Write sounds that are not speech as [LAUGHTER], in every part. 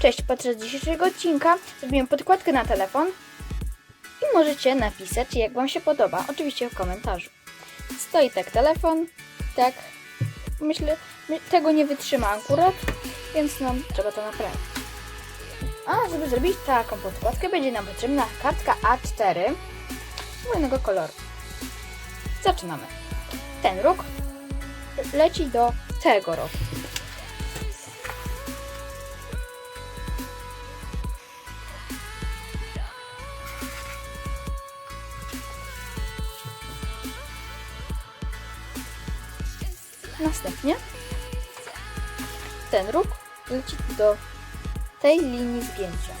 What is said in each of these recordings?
Cześć, podczas dzisiejszego odcinka zrobiłem podkładkę na telefon i możecie napisać, jak Wam się podoba, oczywiście w komentarzu. Stoi tak telefon, tak, myślę, my- tego nie wytrzyma akurat, więc no, trzeba to naprawić. A żeby zrobić taką podkładkę, będzie nam potrzebna kartka A4 innego koloru. Zaczynamy. Ten róg leci do tego rogu. Następnie ten róg leci do tej linii zgięcia.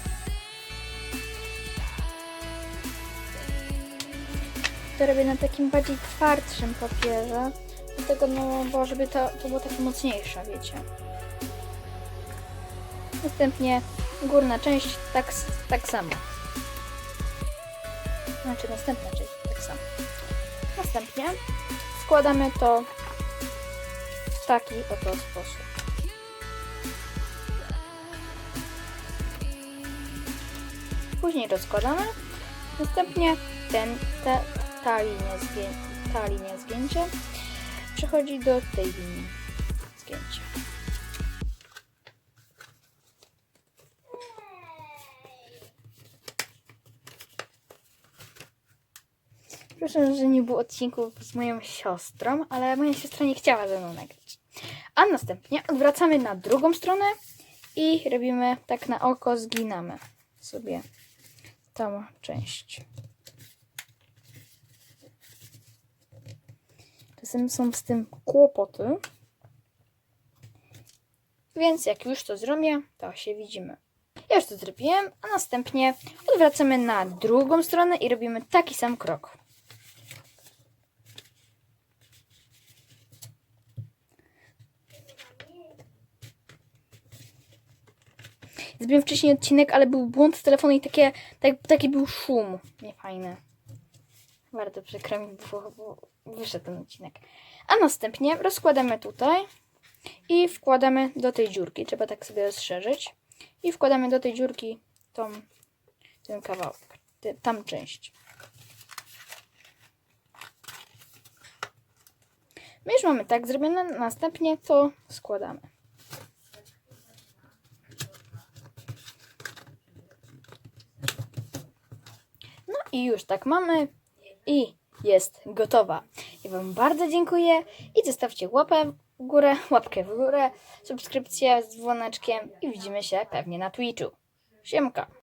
To robię na takim bardziej twardszym papierze, dlatego no, bo żeby to, to było takie mocniejsze, wiecie. Następnie górna część tak, tak samo. Znaczy następna część tak samo. Następnie składamy to w taki oto sposób. Później rozkładamy. Następnie ten, ta, ta, linia zgię, ta linia zgięcia przechodzi do tej linii zgięcia. Proszę, że nie było odcinków z moją siostrą, ale moja siostra nie chciała ze mną nagrać. A następnie odwracamy na drugą stronę i robimy tak na oko, zginamy sobie tą część. Czasem są z tym kłopoty. Więc jak już to zrobię, to się widzimy. Ja już to zrobiłem, a następnie odwracamy na drugą stronę i robimy taki sam krok. Zrobiłem wcześniej odcinek, ale był błąd z telefonu i takie, tak, taki był szum. Niefajny. Bardzo przykro mi było, bo wyszedł ten odcinek. A następnie rozkładamy tutaj i wkładamy do tej dziurki. Trzeba tak sobie rozszerzyć. I wkładamy do tej dziurki tą, ten kawałek, tę- tam część. My już mamy tak zrobione, następnie to składamy. No i już tak mamy i jest gotowa. Ja Wam bardzo dziękuję i zostawcie łapę w górę, [LAUGHS] łapkę w górę, subskrypcję z dzwoneczkiem i widzimy się pewnie na Twitchu. Siemka!